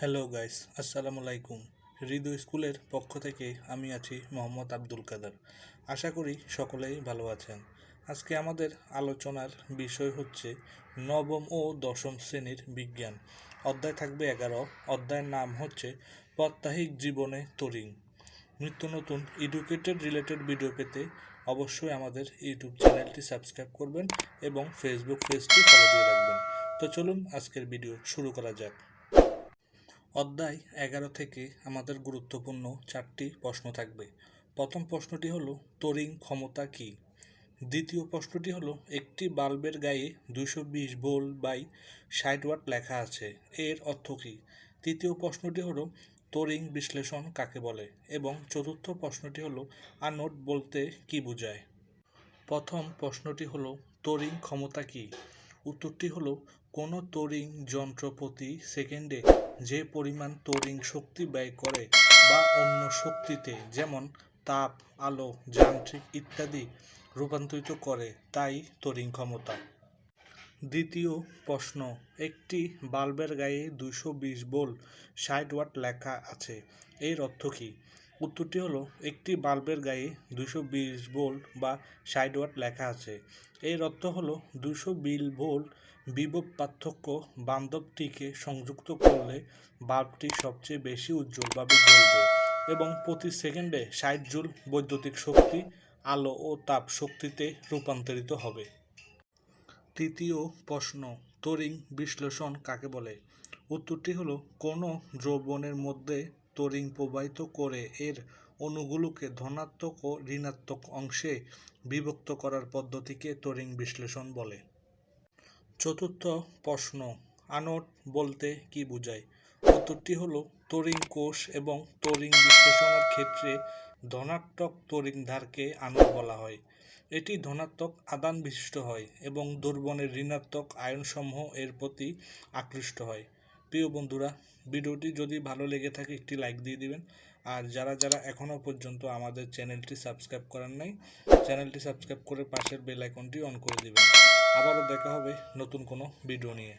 Hello guys আসসালামু আলাইকুম হৃদয় স্কুলের পক্ষ থেকে আমি আছি মোহাম্মদ আব্দুল কাদের। আশা করি সকলেই ভালো আছেন। আজকে আমাদের আলোচনার বিষয় হচ্ছে নবম ও দশম শ্রেণির বিজ্ঞান। অধ্যায় থাকবে এগারো। অধ্যায়ের নাম হচ্ছে প্রাত্যহিক জীবনে তরিং নিত্য নতুন এডুকেটেড রিলেটেড ভিডিও পেতে অবশ্যই আমাদের ইউটিউব চ্যানেলটি সাবস্ক্রাইব করবেন এবং ফেসবুক পেজটি ফলো দিয়ে রাখবেন। তো চলুন আজকের ভিডিও শুরু করা যাক। অধ্যায় এগারো থেকে আমাদের গুরুত্বপূর্ণ চারটি প্রশ্ন থাকবে। প্রথম প্রশ্নটি হলো, তরিং ক্ষমতা কি? দ্বিতীয় প্রশ্নটি হলো, একটি বাল্বের গায়ে দুশো বিশ ভোল বাই ষাট ওয়াট লেখা আছে, এর অর্থ কী? তৃতীয় প্রশ্নটি হলো, তরিং বিশ্লেষণ কাকে বলে? এবং চতুর্থ প্রশ্নটি হলো আনোড বলতে কি বোঝায়? প্রথম প্রশ্নটি হলো, তরিং ক্ষমতা কি? উত্তরটি হলো কোনো তরিং যন্ত্র প্রতি সেকেন্ডে যে পরিমাণ তরিং শক্তি ব্যয় করে বা অন্য শক্তিতে, যেমন তাপ, আলো, যান্ত্রিক ইত্যাদি রূপান্তরিত করে, তাই তরিং ক্ষমতা। দ্বিতীয় প্রশ্ন, একটি বাল্বের গায়ে দুশো বিশ বোল ষাট ওয়াট লেখা আছে। এর অর্থ কী? উত্তরটি হলো, একটি বাল্বের গায়ে দুশো বিশ ভোল্ট বা ষাট ওয়াট লেখা আছে। এর অর্থ হলো দুশো বিল ভোল্ট বিভব পার্থক্য বান্ধবটিকে সংযুক্ত করলে বাল্বটি সবচেয়ে বেশি উজ্জ্বলভাবে জ্বলবে এবং প্রতি সেকেন্ডে ষাট জুল বৈদ্যুতিক শক্তি, আলো ও তাপ শক্তিতে রূপান্তরিত হবে। তৃতীয় প্রশ্ন তরিং বিশ্লেষণ কাকে বলে? উত্তরটি হলো, কোনো দ্রবণের মধ্যে তরিং প্রবাহিত করে এর অণুগুলোকে ধনাত্মক ও ঋণাত্মক অংশে বিভক্ত করার পদ্ধতিকে তরিং বিশ্লেষণ বলে। চতুর্থ প্রশ্ন আনোড বলতে কি বোঝায়? উত্তরটি হলো তরিং কোষ এবং তরিং বিশ্লেষণের ক্ষেত্রে ধনাত্মক তরিং ধারকে আনোড বলা হয়। এটি ধনাত্মক আদান বিশিষ্ট হয় এবং দুর্বণের ঋণাত্মক আয়নসমূহ এর প্রতি আকৃষ্ট হয়। প্রিয় বন্ধুরা, ভিডিওটি যদি ভালো লেগে থাকে একটি লাইক দিয়ে দিবেন। আর যারা যারা এখনও পর্যন্ত আমাদের চ্যানেলটি সাবস্ক্রাইব করেন নাই, চ্যানেলটি সাবস্ক্রাইব করে পাশের বেল আইকনটি অন করে দিবেন। আবারও দেখা হবে নতুন কোনো ভিডিও নিয়ে।